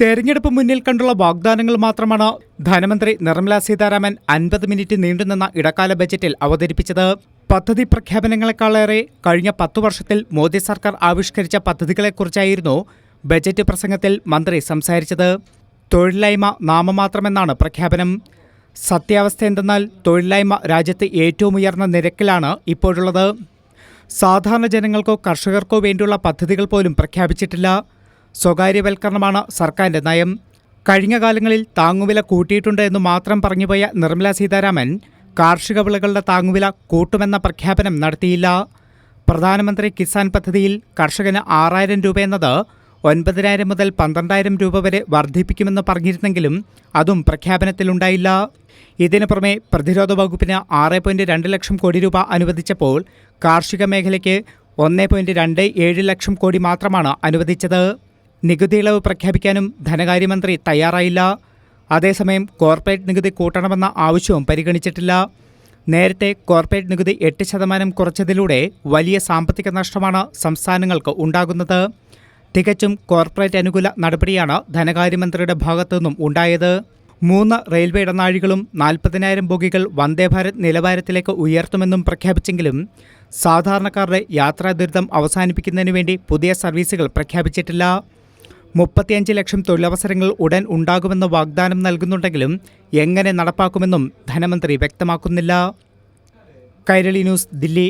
തെരഞ്ഞെടുപ്പ് മുന്നിൽ കണ്ടുള്ള വാഗ്ദാനങ്ങൾ മാത്രമാണ് ധനമന്ത്രി നിർമ്മല സീതാരാമൻ അൻപത് മിനിറ്റ് നീണ്ടുനിന്ന ഇടക്കാല ബജറ്റിൽ അവതരിപ്പിച്ചത്. പദ്ധതി പ്രഖ്യാപനങ്ങളെക്കാളേറെ കഴിഞ്ഞ പത്തു വർഷത്തിൽ മോദി സർക്കാർ ആവിഷ്കരിച്ച പദ്ധതികളെക്കുറിച്ചായിരുന്നു ബജറ്റ് പ്രസംഗത്തിൽ മന്ത്രി സംസാരിച്ചത്. തൊഴിലില്ലായ്മ നാമമാത്രമെന്നാണ് പ്രഖ്യാപനം. സത്യാവസ്ഥ എന്തെന്നാൽ തൊഴിലില്ലായ്മ രാജ്യത്ത് ഏറ്റവും ഉയർന്ന നിരക്കിലാണ് ഇപ്പോഴുള്ളത്. സാധാരണ ജനങ്ങൾക്കോ കർഷകർക്കോ വേണ്ടിയുള്ള പദ്ധതികൾ പോലും പ്രഖ്യാപിച്ചിട്ടില്ല. സ്വകാര്യവൽക്കരണമാണ് സർക്കാരിന്റെ നയം. കഴിഞ്ഞ കാലങ്ങളിൽ താങ്ങുവില കൂട്ടിയിട്ടുണ്ട് എന്ന് മാത്രം പറഞ്ഞുപോയ നിർമ്മല സീതാരാമൻ കാർഷിക വിളകളുടെ താങ്ങുവില കൂട്ടുമെന്ന പ്രഖ്യാപനം നടത്തിയില്ല. പ്രധാനമന്ത്രി കിസാൻ പദ്ധതിയിൽ കർഷകന് ആറായിരം രൂപ എന്നത് ഒൻപതിനായിരം മുതൽ പന്ത്രണ്ടായിരം രൂപ വരെ വർദ്ധിപ്പിക്കുമെന്ന് പറഞ്ഞിരുന്നെങ്കിലും അതും പ്രഖ്യാപനത്തിലുണ്ടായില്ല ഇതിനു പുറമെ പ്രതിരോധ വകുപ്പിന് ആറ് പോയിന്റ് രണ്ട് ലക്ഷം കോടി രൂപ അനുവദിച്ചപ്പോൾ കാർഷിക മേഖലയ്ക്ക് ഒന്ന് പോയിന്റ് രണ്ട് ഏഴ് ലക്ഷം കോടി മാത്രമാണ് അനുവദിച്ചത്. നികുതി ഇളവ് പ്രഖ്യാപിക്കാനും ധനകാര്യമന്ത്രി തയ്യാറായില്ല. അതേസമയം കോർപ്പറേറ്റ് നികുതി കൂട്ടണമെന്ന ആവശ്യവും പരിഗണിച്ചിട്ടില്ല. നേരത്തെ കോർപ്പറേറ്റ് നികുതി എട്ട് ശതമാനം കുറച്ചതിലൂടെ വലിയ സാമ്പത്തിക നഷ്ടമാണ് സംസ്ഥാനങ്ങൾക്ക് ഉണ്ടാകുന്നത്. തികച്ചും കോർപ്പറേറ്റ് അനുകൂല നടപടിയാണ് ധനകാര്യമന്ത്രിയുടെ ഭാഗത്തു നിന്നും ഉണ്ടായത്. മൂന്ന് റെയിൽവേ ഇടനാഴികളും നാൽപ്പതിനായിരം ബോഗികൾ വന്ദേഭാരത് നിലവാരത്തിലേക്ക് ഉയർത്തുമെന്നും പ്രഖ്യാപിച്ചെങ്കിലും സാധാരണക്കാരുടെ യാത്രാ ദുരിതം അവസാനിപ്പിക്കുന്നതിനു വേണ്ടി പുതിയ സർവീസുകൾ പ്രഖ്യാപിച്ചിട്ടില്ല. മുപ്പത്തിയഞ്ച് ലക്ഷം തൊഴിലവസരങ്ങൾ ഉടൻ ഉണ്ടാകുമെന്ന് വാഗ്ദാനം നൽകുന്നുണ്ടെങ്കിലും എങ്ങനെ നടപ്പാക്കുമെന്നും ധനമന്ത്രി വ്യക്തമാക്കുന്നില്ല. കൈരളി ന്യൂസ് ദില്ലി.